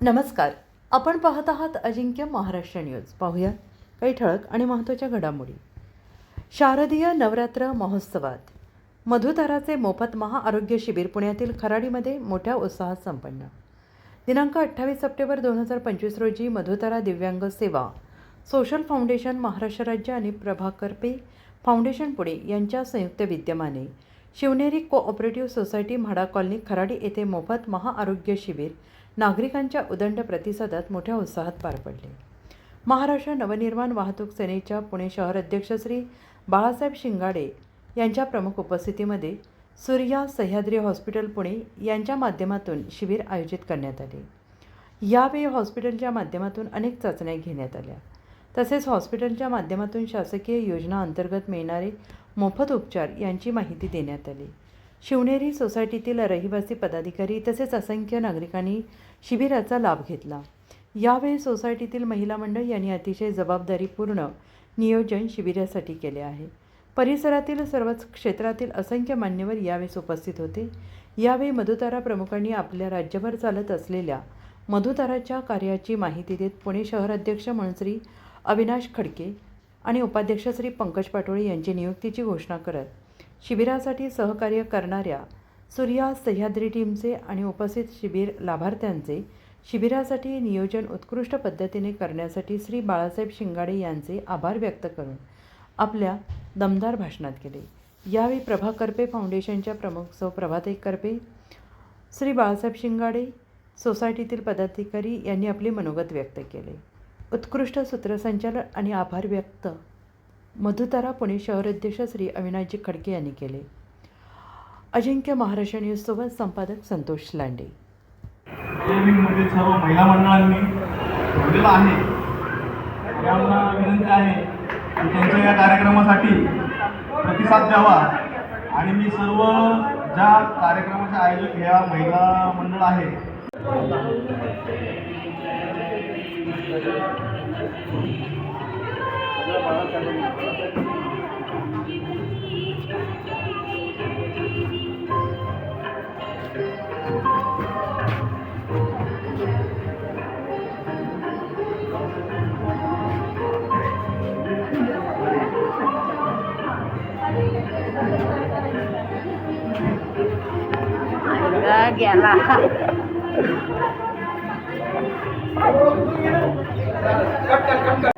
नमस्कार. आपण पाहत आहात अजिंक्य महाराष्ट्र न्यूज. पाहूया काही ठळक आणि महत्त्वाच्या घडामोडी. शारदीय नवरात्र महोत्सवात. मधुताराचे मोफत महाआरोग्य शिबिर पुण्यातील खराडीमध्ये मोठ्या उत्साहात संपन्न. दिनांक अठ्ठावीस सप्टेंबर दोन हजार पंचवीस रोजी मधुतारा दिव्यांग सेवा सोशल फाउंडेशन महाराष्ट्र राज्य आणि प्रभाकर पे. फाउंडेशन पुणे यांच्या संयुक्त विद्यमाने Shivneri cooperative society MHADA colony Kharadi येथे मोफत महाआरोग्य शिबिर नागरिकांच्या उदंड प्रतिसादात मोठ्या उत्साहात पार पडले. महाराष्ट्र नवनिर्माण वाहतूक सेनेच्या पुणे शहर अध्यक्ष श्री बाळासाहेब शिंगाडे यांच्या प्रमुख उपस्थितीमध्ये सूर्या सह्याद्री हॉस्पिटल पुणे यांच्या माध्यमातून शिबिर आयोजित करण्यात आले. यावेळी हॉस्पिटलच्या माध्यमातून अनेक चाचण्या घेण्यात आल्या. तसेच हॉस्पिटलच्या माध्यमातून शासकीय योजना अंतर्गत मिळणारे मोफत उपचार यांची माहिती देण्यात आली. शिवनेरी सोसायटीतील रहिवासी पदाधिकारी तसेच असंख्य नागरिकांनी शिबिराचा लाभ घेतला. यावेळी सोसायटीतील महिला मंडळ यांनी अतिशय जबाबदारीपूर्ण नियोजन शिबिरासाठी केले आहे. परिसरातील सर्वच क्षेत्रातील असंख्य मान्यवर यावेळेस उपस्थित होते. यावेळी मधुतारा प्रमुखांनी आपल्या राज्यभर चालत असलेल्या मधुताराच्या कार्याची माहिती देत पुणे शहर अध्यक्ष म्हणून श्री अविनाश खडके आणि उपाध्यक्ष श्री पंकज पाटोळे यांची नियुक्तीची घोषणा करत शिबिरासाठी सहकार्य करणाऱ्या सूर्या सह्याद्री टीमचे आणि उपस्थित शिबिर लाभार्थ्यांचे शिबिरासाठी नियोजन उत्कृष्ट पद्धतीने करण्यासाठी श्री बाळासाहेब शिंगाडे यांचे आभार व्यक्त करून आपल्या दमदार भाषणात केले. यावेळी प्रभा करपे फाउंडेशनच्या प्रमुख सौ प्रभाताई करपे श्री बाळासाहेब शिंगाडे सोसायटीतील पदाधिकारी यांनी आपले मनोगत व्यक्त केले. उत्कृष्ट सूत्रसंचालन आणि आभार व्यक्त मधुतारा पुणे शहर अध्यक्ष श्री अविनाशजी खडके यांनी केले. अजिंक्य महाराष्ट्र न्यूजसोबत संपादक संतोष लांडे. सर्व महिला मंडळांनी जोडलेला आहे. त्यांना विनंती आहे की त्यांच्या या कार्यक्रमासाठी प्रतिसाद द्यावा. आणि मी सर्व ज्या कार्यक्रमाचे आयोजक ह्या महिला मंडळ आहे. Gela. Cut, cut, cut.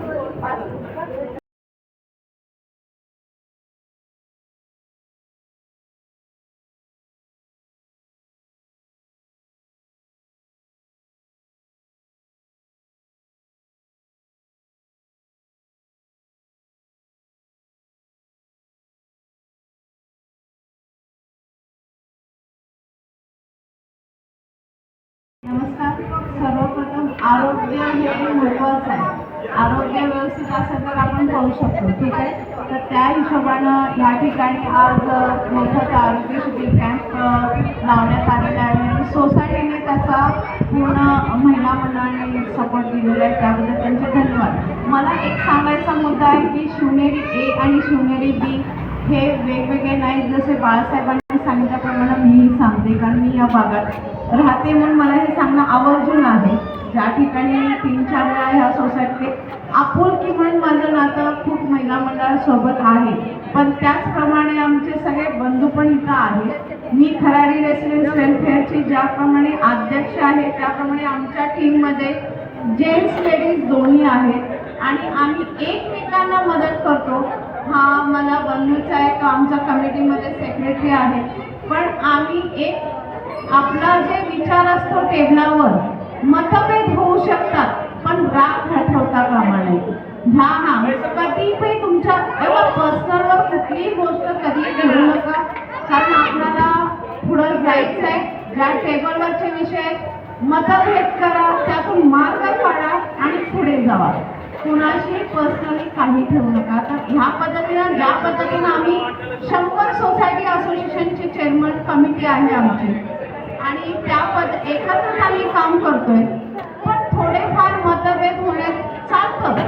नमस्कार सर्वप्रथम आरोग्य हे महत्वाचं आहे. आरोग्य व्यवस्थित असेल तर आपण पाहू शकतो ठीक आहे? तर त्या हिशोबानं या ठिकाणी आज मोफत आरोग्य शिबिर कॅम्प लावण्यात आलेला आहे. म्हणजे सोसायटीने त्याचा पूर्ण महिला मंडळाने सपोर्ट दिलेला आहे. त्याबद्दल त्यांचे धन्यवाद. मला एक सांगायचा मुद्दा आहे की शिवनेरी ए आणि शिवनेरी बी हे वेगवेगळे नाहीत. जसे बाळासाहेबांनी कारण मी या भागात राहते म्हणून मला हे सांगणं आवर्जून आहे. ज्या ठिकाणी तीन चार वेळा ह्या सोसायटीत आपुलकी म्हणून माझं नातं खूप महिला मंडळासोबत आहे. पण त्याचप्रमाणे आमचे सगळे बंधू पण इथं आहेत. मी खराडी रेसिडेन्स वेलफेअरची ज्याप्रमाणे अध्यक्ष आहे त्याप्रमाणे आमच्या टीममध्ये जेंट्स लेडीज दोन्ही आहेत. आणि आम्ही एकमेकांना मदत करतो. हा मला बंधूचा एक आमच्या कमिटीमध्ये सेक्रेटरी आहे. पण आम्ही एक आपला जे विचार असतो टेबलावर मतभेद होऊ शकतात पण राग हटवता कामा नये. ह्या ना कधी पण तुमच्या एवढं पर्सनलवर कुठलीही गोष्ट कधी घेऊ नका. कारण आपल्याला पुढं जायचं आहे ज्या टेबलवरचे विषय मतभेद करा त्यातून मार्ग काढा आणि पुढे जावा. कुणाशी पर्सनली काही ठेवू नका. तर ह्या पद्धतीनं ज्या पद्धतीनं आम्ही शंभर सोसायटी असोसिएशनची चेअरमन कमिटी आहे आमची. आणि त्या पद एकत्रच आम्ही काम करतोय. पण थोडेफार मतभेद होण्यात चालतं.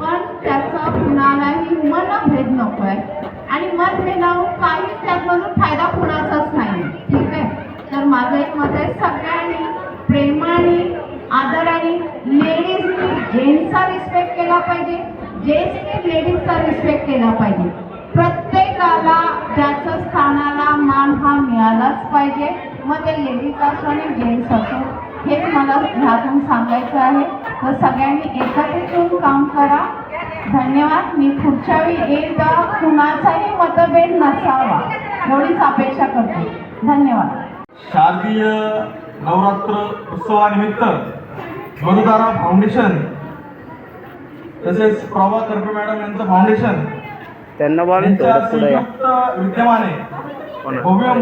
पण त्याचा कुणालाही मनभेद नको आहे आणि मतभेदावर काही त्यातमधून फायदा कुणाचाच नाही ठीक आहे? तर माझं एक मत आहे सगळ्यांनी प्रेमाने आदराने लेडीजनी जेंट्सचा रिस्पेक्ट केला पाहिजे. जेंट्सने लेडीजचा रिस्पेक्ट केला पाहिजे. प्रत्येकाला ज्याचं स्थानाला मान हा मिळालाच पाहिजे. मग ते लेडीज असो आणि जेंट्स असो हेच मला ह्यातून सांगायचं आहे. तर सगळ्यांनी एकत्रित येऊन काम करा. धन्यवाद. मी पुढच्या वेळी एकदा कुणाचाही मतभेद नसावा एवढीच अपेक्षा करते. धन्यवाद. शारदीय नवरात्र उत्सवानिमित्त मधुदारा फाउंडेशन तसेच प्रभा करपे मॅडम यांचं फाउंडेशन त्यांना विद्यमाने भव्य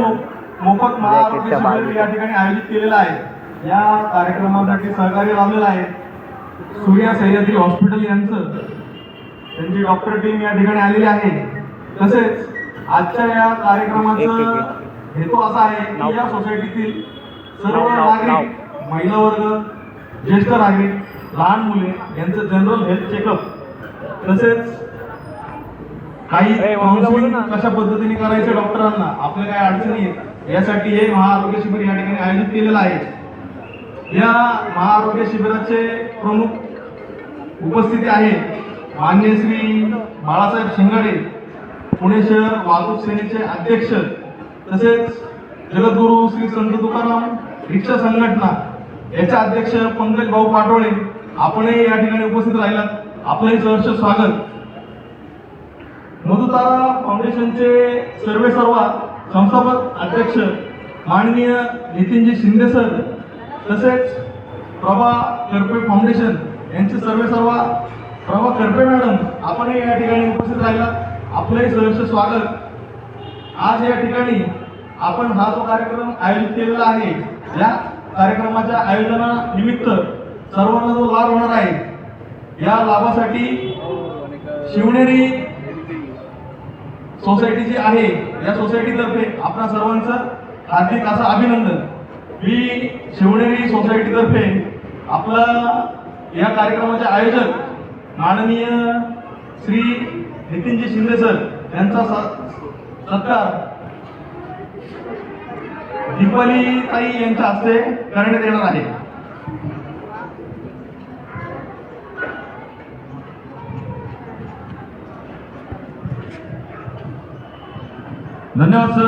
मोफत महाआरोग्य या ठिकाणी आयोजित केलेलं आहे. या कार्यक्रमासाठी सहकार्य लावलेलं आहे. सूर्या सह्याद्री हॉस्पिटल यांचं. त्यांची डॉक्टर टीम या ठिकाणी आलेली आहे. तसेच आजच्या या कार्यक्रमाचं हेतू असा आहे की या सोसायटीतील सर्व नागरिक महिला वर्ग ज्येष्ठ नागरिक लहान मुले यांचं जनरल हेल्थ चेकअप तसेच काही. कशा पद्धतीने करायचे डॉक्टरांना? आपल्या काही अडचणी आहेत? यासाठी हे महाआरोग्य शिबिर या ठिकाणी आयोजित केलेलं आहे. या महाआरोग्य शिबिराचे प्रमुख उपस्थिती आहे मान्य श्री बाळासाहेब शिंगाडे पुणे शहर वाहतूक सेनेचे अध्यक्ष तसेच जगद्गुरू श्री संत तुकाराम रिक्षा संघटना याचे अध्यक्ष पंकज भाऊ पाटोळे आपणही या ठिकाणी उपस्थित राहिलात. आपलंही सहर्ष स्वागत. मधुतारा फाउंडेशनचे सर्वे सर्वा संस्थापक अध्यक्ष माननीय नितीनजी शिंदे सर तसेच प्रभा करपे फाउंडेशन यांचे सर्वे सर्वा प्रभा करपे मॅडम आपणही या ठिकाणी उपस्थित राहिलात. आपलंही सहर्ष स्वागत. आज या ठिकाणी आपण हा जो कार्यक्रम आयोजित केलेला आहे या कार्यक्रमाच्या आयोजनानिमित्त सर्वांना जो लाभ होणार आहे. या लाभासाठी शिवनेरी सोसायटी जी आहे या सोसायटीतर्फे आपल्या सर्वांचं हार्दिक असं अभिनंदन. मी शिवनेरी सोसायटीतर्फे आपला या कार्यक्रमाचे आयोजक माननीय श्री नितीनजी शिंदे सर यांचा सत्कार दीपाली ताई यांच्या हस्ते करण्यात येणार आहे. धन्यवाद सर.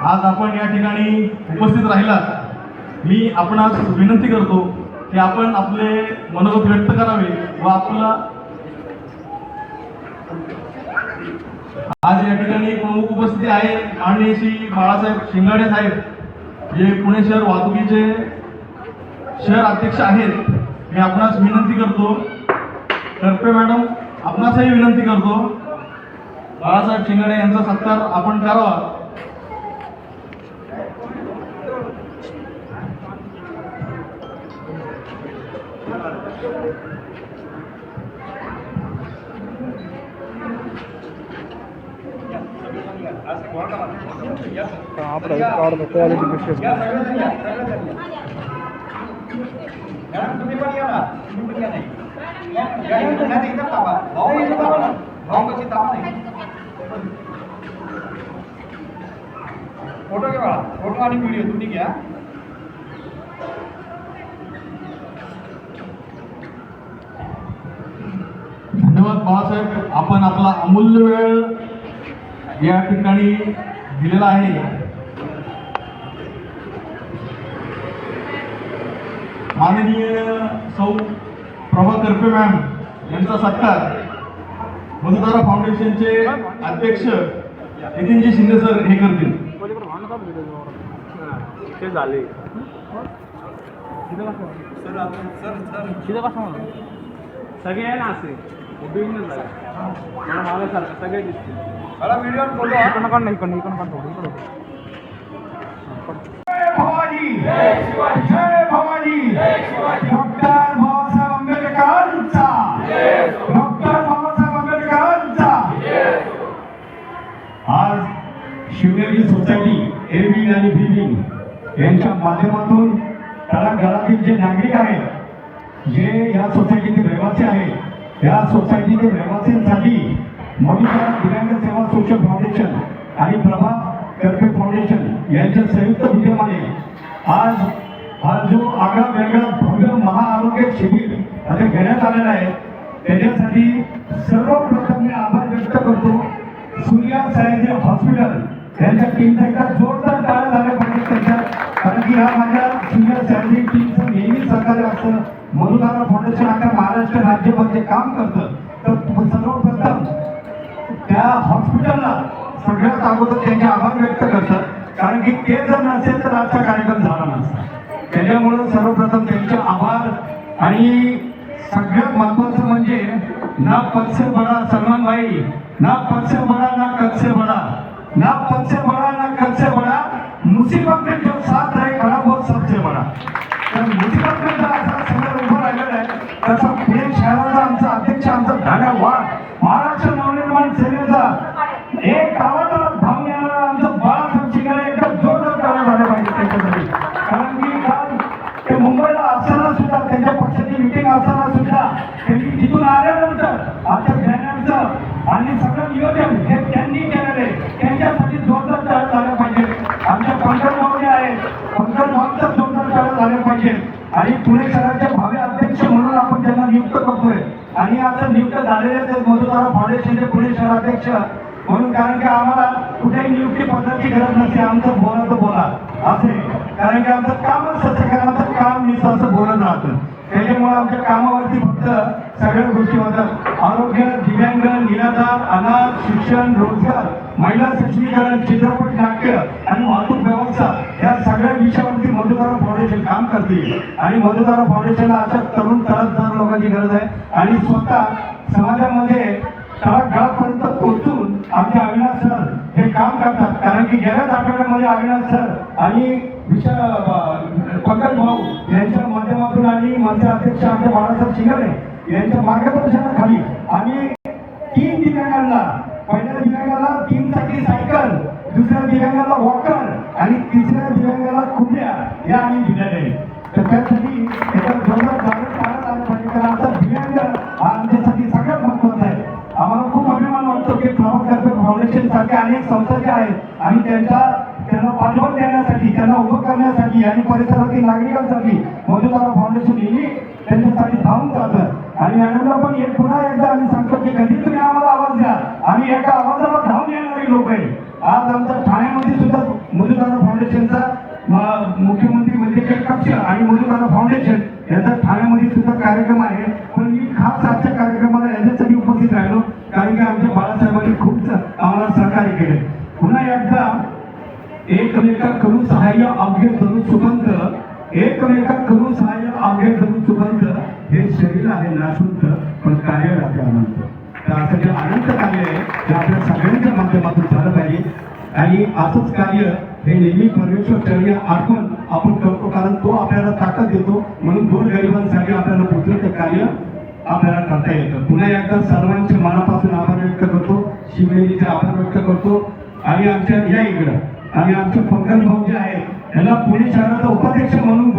आज आपण या ठिकाणी उपस्थित राहिलात. मी आपणास विनंती करतो की आपण आपले मनोगत व्यक्त करावे व आपला आज या ठिकाणी प्रमुख उपस्थिती आहे माननीय श्री बाळासाहेब शिंगाडे साहेब. जे पुणे शहर वाहतुकीचे शहर अध्यक्ष आहेत. मी आपणास विनंती करतो. करपे मॅडम आपणासही विनंती करतो. बाळासाहेब शिंगाडे यांचा सत्कार आपण करावा आपला काढतो क्वालिटी तुम्ही पण या ना तुम्ही पण या नाही भाऊ भाऊ कशी ताप नाही फोटो घ्या फोटो आणि व्हिडिओ तुम्ही घ्या. धन्यवाद बाळासाहेब. आपण आपला अमूल्य वेळ या ठिकाणी दिलेला आहे. माननीय सौ प्रभा करपे मॅम यांचा सत्कार. बंधुतारा फाउंडेशनचे अध्यक्ष नितीनजी शिंदे सर हे करतील. ते झाले. सगळे आहे ना असे झाले मला मागे सारखं सगळे दिसतील. मला व्हिडिओ आणि फोटो हा. इकडनं काढ ना इकडनं इकडनं काढ थोडं इकडं यांच्या माध्यमातून तळागाळातील जे नागरिक आहेत जे या सोसायटीचे रहिवासी आहेत या सोसायटीचे रहिवासींसाठी मधुकरा दिव्यांग सेवा सोशल फाउंडेशन आणि प्रभा करपे फाउंडेशन यांच्या संयुक्त विद्यमाने आज हा जो आगळा वेगळा भव्य महाआरोग्य शिबिर आता घेण्यात आलेला आहे त्याच्यासाठी सर्वप्रथम मी आभार व्यक्त करतो. सूर्या सयाजी हॉस्पिटल यांच्या टीमचा एकदा जोरदार टाळा झाल्या पाहिजे त्यांच्या कारण हा माझ्या सूर्या सयाजी टीमचं नेहमी सहकार्य असतं. मधुधारा फाउंडेशन आता महाराष्ट्र राज्यभर जे काम करतं. तर सर्वप्रथम त्या हॉस्पिटलला सगळ्यात अगोदर त्यांचे आभार व्यक्त करतात. कारण की ते जर नसेल तर आजचा कार्यक्रम झाला नसता. त्याच्यामुळं सर्वप्रथम त्यांचे आभार आणि सगळ्यात महत्वाचं म्हणजे ना पक्ष से बडा सलमान भाई ना पक्ष से बडा ना कक्ष से बडा. ना पक्ष से बडा ना कक्ष से बडा मुसीबत एक गावाला धावून येणारा आमचं बाळासाहेब शिंगारे एकदम जोरदार टाळ्या झाल्या पाहिजे त्याच्यासाठी. कारण की काल ते मुंबईला असताना सुद्धा त्यांच्या पक्षाची मिटिंग असताना सुद्धा त्यांनी तिथून आल्यानंतर आमच्या बॅनरचं आणि सगळं नियोजन हे त्यांनी केलेलं आहे. त्यांच्यासाठी जोरदार टाळ्या झालं पाहिजे. आमच्या पंकज भाऊ जे आहेत. पंकज भाऊचा जोरदार टाळ्या झाल्या पाहिजे. आणि पुणे शहराचे भावी अध्यक्ष म्हणून आपण त्यांना नियुक्त करतोय. आणि आता नियुक्त झालेले ते मधुतारा फाउंडेशनचे पुणे शहराध्यक्ष म्हणून कारण की आम्हाला कुठेही नियुक्ती पदाची गरज नसते. आमचं बोला तर बोला. असे. कारण की आमचं कामच तसं कारण आमचं काम नुसतं असं बोलत राहतं. त्याच्यामुळे आमच्या कामावरती फक्त सगळ्या गोष्टी होतात. आरोग्य दिव्यांग निराधार अनाथ शिक्षण रोजगार महिला सक्षमीकरण चित्रपट नाट्य आणि वाहतूक व्यवस्था या सगळ्या विषयावरती मधुदारा फाउंडेशन काम करते. आणि मधुदारा फाउंडेशनला अशा तरुण तळागाळ लोकांची गरज आहे. आणि स्वतः समाजामध्ये तळागाळापर्यंत पोहोचून आमचे अविनाश सर हे काम करतात. कारण की गेल्याच आठवड्यामध्ये अविनाश सर आणि विशाल पंकज भाऊ यांच्या माध्यमातून आणि मंत्री अध्यक्ष आमचे बाळासाहेब शिंगारे यांच्या मार्गदर्शनाखाली आम्ही तीन दिव्यांगांना पहिल्या दिव्यांगाला तीन चाकी सायकल दुसऱ्या दिव्यांगाला वॉकर आणि तिसऱ्या दिव्यांगाला कुंड्या या आम्ही दिलेल्या आहेत. तर त्यासाठी अनेक संस्था ज्या आहेत आणि त्यांच्या त्यांना पाठबळ देण्यासाठी त्यांना उभं करण्यासाठी आणि परिसरातील नागरिकांसाठी मधुदारा फाउंडेशन ही त्यांच्यासाठी धावून जातं आणि मॅडमला पण एक पुन्हा एकदा आम्ही सांगतो की कधी तुम्ही आम्हाला आवाज द्या. आम्ही एका आवाजाला धावून येणारी लोक आहे आज आमच्या ठाण्यामध्ये सुद्धा मधुदारा फाउंडेशनचा मुख्यमंत्री म्हणजे वैद्यकीय कक्ष आणि मधुदारा फाउंडेशन यांचा ठाण्यामध्ये सुद्धा कार्यक्रम आहे पण मी खास आजच्या कार्यक्रमाला याच्यासाठी उपस्थित राहिलो कारण की आमच्या बाळासाहेबांनी खूप स- आम्हाला सहकार्य केले पुन्हा एकदा एकमेका करू सहाय्य अवघे धरू सुगंध एकमेका करू सहाय्य अवघे धरू सुगंध हे शरीर आहे नाशवंत पण कार्य राहते अनंत. तर असं जे अनंत कार्य आहे ते आपल्या सगळ्यांच्या माध्यमातून झालं पाहिजे. आणि असंच कार्य हे नेहमी परमेश्वर चरणी आठवण आपण करतो कारण तो आपल्याला ताकद देतो. म्हणून दोन गरिबांसाठी आपल्याला पोचलं ते कार्य आपल्याला करता येतं. पुन्हा एकदा सर्वांचे मनापासून आभार व्यक्त करतो. शिवनेरीचे आभार व्यक्त करतो. आणि आमच्या या इकडं आणि आमचे पंकज भाऊ जे आहेत यांना पुणे शहराचा उपाध्यक्ष म्हणून